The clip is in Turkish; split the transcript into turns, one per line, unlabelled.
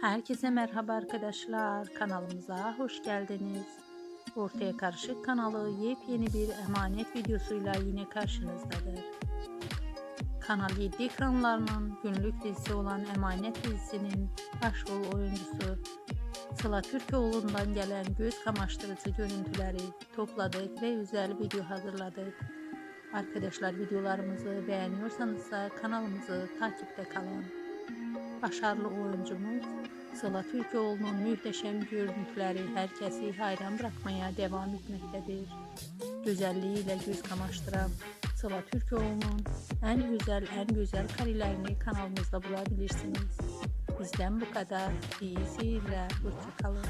Herkese merhaba arkadaşlar. Kanalımıza hoş geldiniz. Ortaya Karışık kanalı yepyeni bir emanet videosuyla yine karşınızdadır. Kanal 7 ekranlarının günlük dizisi olan Emanet dizisinin başrol oyuncusu Sıla Türkoğlu'ndan gelen göz kamaştırıcı görüntüleri topladık ve özel video hazırladık. Arkadaşlar videolarımızı beğeniyorsanız da kanalımızı takipte kalın. Başarılı oyuncumuz Sıla Türkoğlu'nun muhteşem görüntüleri herkesi hayran bırakmaya devam etmektedir. Güzelliğiyle göz kamaştıran Sıla Türkoğlu'nun en güzel en güzel karelerini kanalımızda bulabilirsiniz. Bizden bu kadar. İyi seyirler. Hoşçakalın.